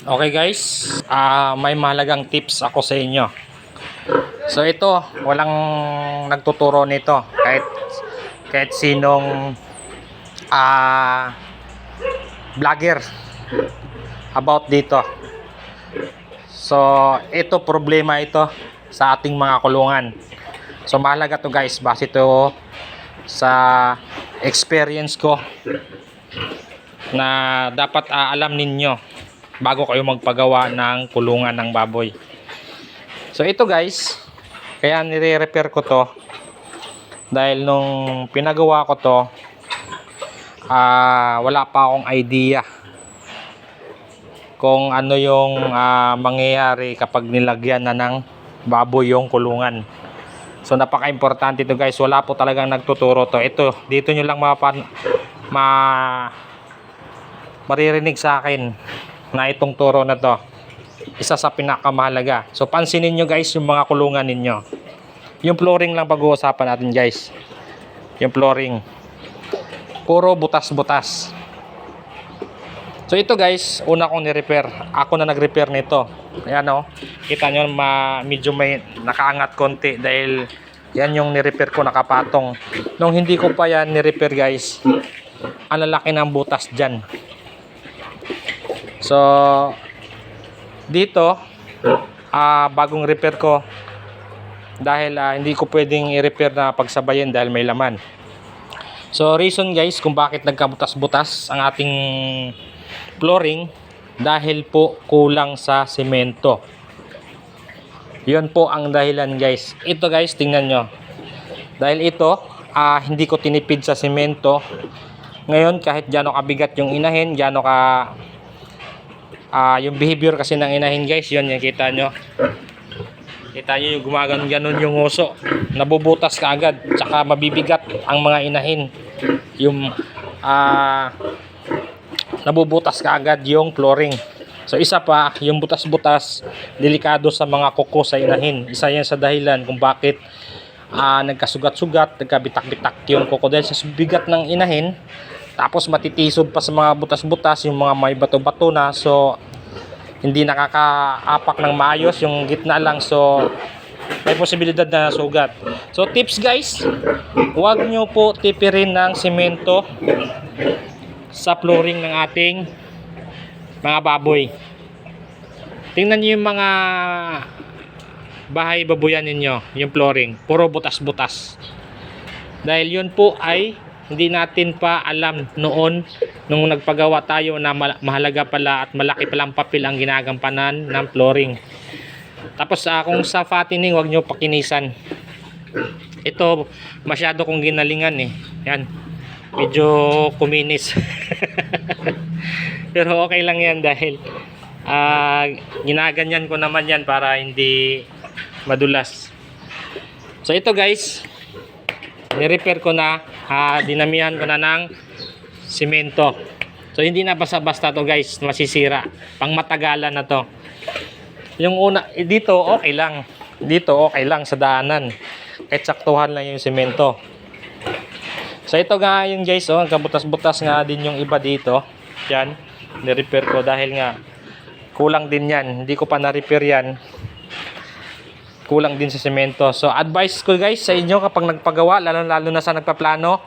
Okay guys, ah may mahalagang tips ako sa inyo. So ito, walang nagtuturo nito kahit kahit sinong ah vlogger about dito. So ito problema ito sa ating mga kulungan. So mahalaga to guys, base to sa experience ko na dapat aalam ninyo bago kayo magpagawa ng kulungan ng baboy. So ito guys, kaya nire-repair ko to dahil nung pinagawa ko to ah wala pa akong idea kung ano yung ah, mangyayari kapag nilagyan na ng baboy yung kulungan. So napaka-importante ito guys. Wala po talagang nagtuturo to. Ito, dito nyo lang mapan ma maririnig sa akin na itong turo na to. Isa sa pinakamahalaga. So pansinin nyo guys yung mga kulungan ninyo. Yung flooring lang pag-uusapan natin guys. Yung flooring. Puro butas-butas. So ito guys, una kong ni-repair. Ako na nag-repair nito. Ayan o. Kita nyo ma, medyo may nakaangat konti dahil yan yung ni-repair ko nakapatong. Nung hindi ko pa yan ni-repair guys, ang lalaki ng butas dyan. So, dito, ah bagong repair ko dahil ah, hindi ko pwedeng i-repair na pagsabayin dahil may laman. So, reason guys kung bakit nagkabutas-butas ang ating flooring dahil po kulang sa semento. Yun po ang dahilan guys. Ito guys, tingnan nyo. Dahil ito, ah, hindi ko tinipid sa semento. Ngayon, kahit gano'ng kabigat yung inahin, gano'ng ka ah yung behavior kasi ng inahin guys yun yung kita nyo. Kita nyo yung gumaganon ganon yung uso. Nabubutas ka agad tsaka mabibigat ang mga inahin. Yung ah nabubutas ka agad yung flooring. So isa pa yung butas-butas delikado sa mga kuko sa inahin. Isa yan sa dahilan kung bakit ah nagkasugat-sugat nagkabitak-bitak yung kuko. Dahil sa bigat ng inahin tapos matitisod pa sa mga butas-butas, yung mga may bato-bato na. So, hindi nakakaapak ng maayos. Yung gitna lang. So, may posibilidad na sugat. So, tips guys. Huwag nyo po tipirin ng simento sa flooring ng ating mga baboy. Tingnan nyo yung mga bahay babuyan ninyo, yung flooring. Puro butas-butas. Dahil yun po ay hindi natin pa alam noon nung nagpagawa tayo na ma- mahalaga pala at malaki palang papel ang ginagampanan ng flooring. Tapos ah, kung sa fattening, wag nyo pakinisan. Ito, masyado kong ginalingan eh. Yan. Medyo kuminis. Pero okay lang yan dahil ah ginaganyan ko naman yan para hindi madulas. So ito guys, ni-repair ko na, ah, dinamihan ko na ng simento. So hindi na basta-basta to guys, masisira. Pang matagalan na to. Yung una, eh, dito okay lang. Dito okay lang sa daanan. Kahit saktuhan lang yung simento. So ito nga yung guys, oh, kabutas-butas nga din yung iba dito. Yan, ni-repair ko dahil nga kulang din yan. Hindi ko pa na-repair yan kulang din sa semento. So, advice ko guys sa inyo kapag nagpagawa, lalo-lalo na sa nagpaplano,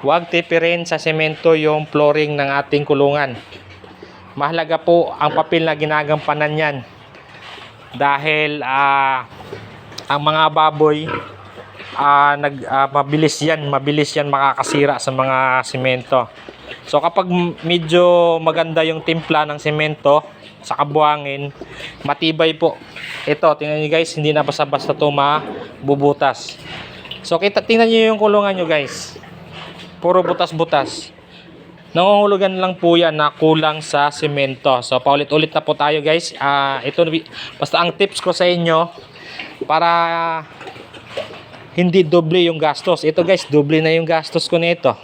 huwag tipirin sa semento yung flooring ng ating kulungan. Mahalaga po ang papel na ginagampanan yan. Dahil ah, ang mga baboy, ah, nag, ah, mabilis yan, mabilis yan makakasira sa mga semento. So kapag medyo maganda yung timpla ng semento sa kabuhangin, matibay po. Ito, tingnan niyo guys, hindi na basta-basta to mabubutas. So kita tingnan niyo yung kulungan niyo guys. Puro butas-butas. Nangungulugan lang po yan na kulang sa semento. So paulit-ulit na po tayo guys. Ah, ito basta ang tips ko sa inyo para hindi doble yung gastos. Ito guys, doble na yung gastos ko nito.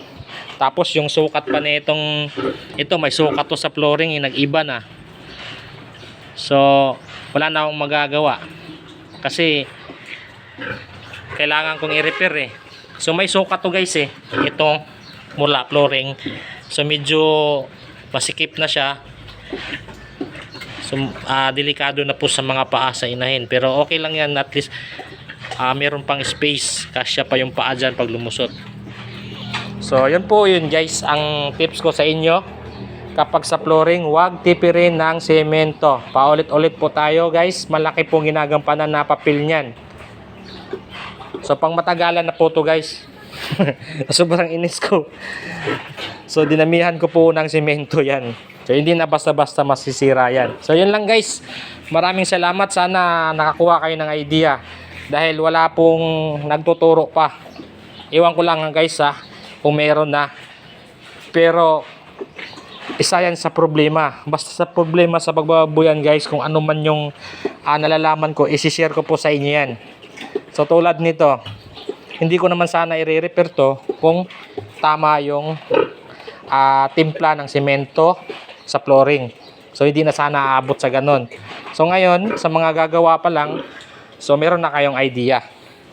Tapos yung sukat pa nitong ito may sukat to sa flooring, eh, nag-iba na. So, wala na akong magagawa. Kasi kailangan kong i-repair eh. So may sukat to guys eh. Ito mula flooring. So medyo masikip na siya. So, ah, delikado na po sa mga paa sa inahin. Pero okay lang yan. At least, ah, meron pang space. Kasya pa yung paa dyan pag lumusot. So, yun po yun guys. Ang tips ko sa inyo. Kapag sa flooring, huwag tipirin ng semento. Paulit-ulit po tayo guys. Malaki pong ginagampanan na papel niyan. So, pang matagalan na po to guys. Sobrang inis ko. So, dinamihan ko po ng semento yan. So, hindi na basta-basta masisira yan. So, yun lang guys. Maraming salamat. Sana nakakuha kayo ng idea. Dahil wala pong nagtuturo pa. Iwan ko lang guys ha. Kung meron na. Pero, isa yan sa problema. Basta sa problema sa pagbababuyan guys, kung ano man yung ah, nalalaman ko, isi-share ko po sa inyo yan. So tulad nito, hindi ko naman sana i-repair to kung tama yung ah, timpla ng semento sa flooring. So hindi na sana aabot sa ganon. So ngayon, sa mga gagawa pa lang, so meron na kayong idea.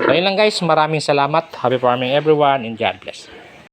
So yun lang guys, maraming salamat. Happy farming everyone and God bless.